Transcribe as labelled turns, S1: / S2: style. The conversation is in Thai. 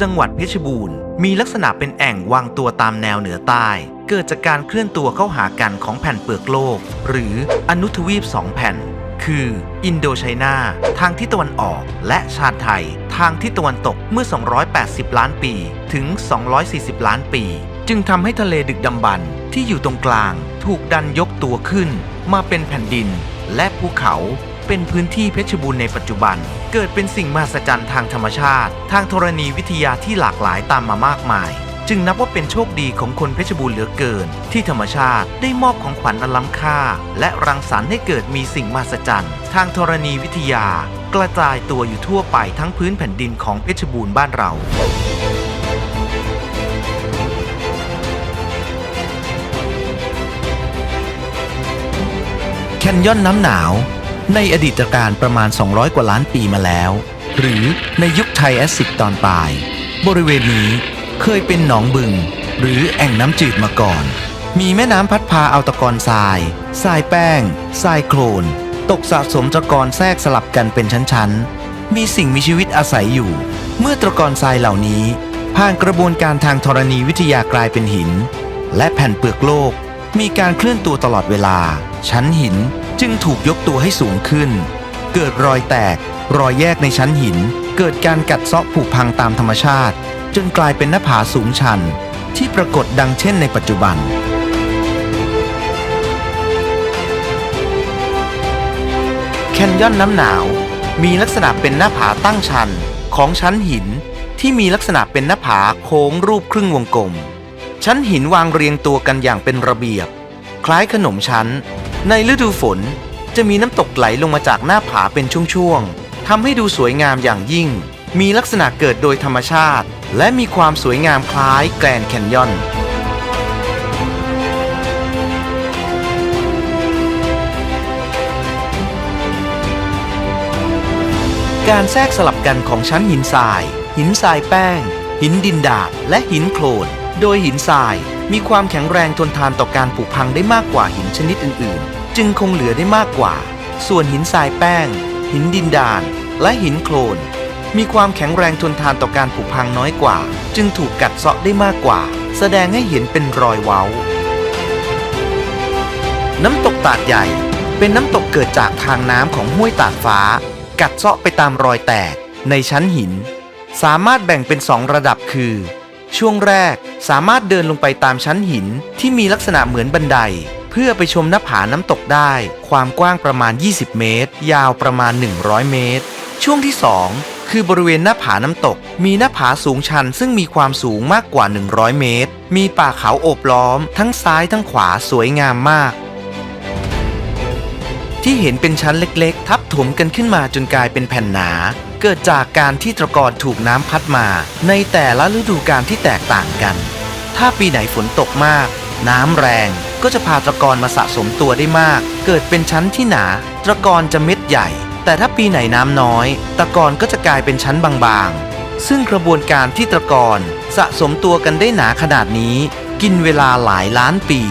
S1: จังหวัดเพชรบูรณ์ มีลักษณะเป็นแอ่งวางตัวตามแนวเหนือใต้ เกิดจากการเคลื่อนตัวเข้าหากันของแผ่นเปลือกโลก หรืออนุทวีปสองแผ่น คือ อินโดไชน่าทางทิศตะวันออก และชาติไทย ทางทิศตะวันตกเมื่อ 280 ล้านปีถึง 240 ล้านปี จึงทำให้ทะเลดึกดำบรรที่อยู่ตรงกลาง ถูกดันยกตัวขึ้น มาเป็นแผ่นดินและภูเขา เป็นพื้นที่เพชรบูรณ์ในปัจจุบัน เกิดเป็นสิ่งมหัศจรรย์ทางธรรมชาติ ทางธรณีวิทยาที่หลากหลายตามมามากมาย จึงนับว่าเป็นโชคดีของคนเพชรบูรณ์เหลือเกิน ที่ธรรมชาติได้มอบของขวัญอันล้ำค่า และรังสรรค์ให้เกิดมีสิ่งมหัศจรรย์ทางธรณีวิทยา กระจายตัวอยู่ทั่วไปทั้งพื้นแผ่นดินของเพชรบูรณ์บ้านเราแคนยอนน้ำหนาว ในอดีตการประมาณ 200 กว่าล้านปีมาแล้ว หรือในยุคไทแอสซิกตอนปลาย บริเวณนี้เคยเป็นหนองบึง หรือแอ่งน้ำจืดมาก่อน มีแม่น้ำพัดพาเอาตะกอนทราย ทรายแป้ง ทรายโคลน ตกสะสมตะกอนแทรกสลับกันเป็นชั้นๆ มีสิ่งมีชีวิตอาศัยอยู่ เมื่อตะกอนทรายเหล่านี้ ผ่านกระบวนการทางธรณีวิทยากลายเป็นหิน และแผ่นเปลือกโลก มีการเคลื่อนตัวตลอดเวลา ชั้นหินจึงถูกยกตัวให้สูงขึ้น เกิดรอยแตก รอยแยกในชั้นหิน เกิดการกัดเซาะผุพังตามธรรมชาติ จนกลายเป็นหน้าผาสูงชัน ที่ปรากฏดังเช่นในปัจจุบันแคนยอนน้ำหนาว มีลักษณะเป็นหน้าผาตั้งชันของชั้นหินที่มีลักษณะเป็นหน้าผาโค้งรูปครึ่งวงกลม ชั้นหินวางเรียงตัวกันอย่างเป็นระเบียบ คล้ายขนมชั้น ในฤดูฝนจะมีน้ำตกไหลลงมาจากหน้าผาเป็นช่วงๆทำให้ดูสวยงามอย่างยิ่ง มีลักษณะเกิดโดยธรรมชาติ และมีความสวยงามคล้ายแกรนแคนยอนการแทรกสลับกันของชั้นหินทราย หินทรายแป้ง หินดินดาดและหินโคลน โดยหินทราย มีความแข็งแรงทนทานต่อการผุพังได้มากกว่าหินชนิดอื่น ๆ จึงคงเหลือได้มากกว่า ส่วนหินทรายแป้ง หินดินดาน และหินโคลน มีความแข็งแรงทนทานต่อการผุพังน้อยกว่า จึงถูกกัดเซาะได้มากกว่า แสดงให้เห็นเป็นรอยเว้า น้ำตกตาดใหญ่ เป็นน้ำตกเกิดจากทางน้ำของห้วยตาดฟ้า กัดเซาะไปตามรอยแตกในชั้นหิน สามารถแบ่งเป็นสองระดับคือ ช่วงแรกสามารถเดินลงไปตามชั้นหินที่มีลักษณะเหมือนบันได เพื่อไปชมหน้าผาน้ำตกได้ ความกว้างประมาณ 20 เมตร ยาวประมาณ 100 เมตร ช่วงที่ 2 คือบริเวณหน้าผาน้ำตก มีหน้าผาสูงชันซึ่งมีความสูงมากกว่า 100 เมตร มีป่าเขาโอบล้อม ทั้งซ้ายทั้งขวาสวยงามมาก ที่เห็นเป็นชั้นเล็กๆ ทับถมกันขึ้นมาจนกลายเป็นแผ่นหนา เกิดจากการที่ตะกอนถูกน้ำพัดมา ในแต่ละฤดูกาลที่แตกต่างกัน ถ้าปีไหนฝนตกมาก น้ำแรงก็จะพาตะกอนมาสะสมตัวได้มาก เกิดเป็นชั้นที่หนาตะกอนจะเม็ดใหญ่ แต่ถ้าปีไหนน้ำน้อย ตะกอนก็จะกลายเป็นชั้นบางๆ ซึ่งกระบวนการที่ตะกอนสะสมตัวกันได้หนาขนาดนี้ กินเวลาหลายล้านปี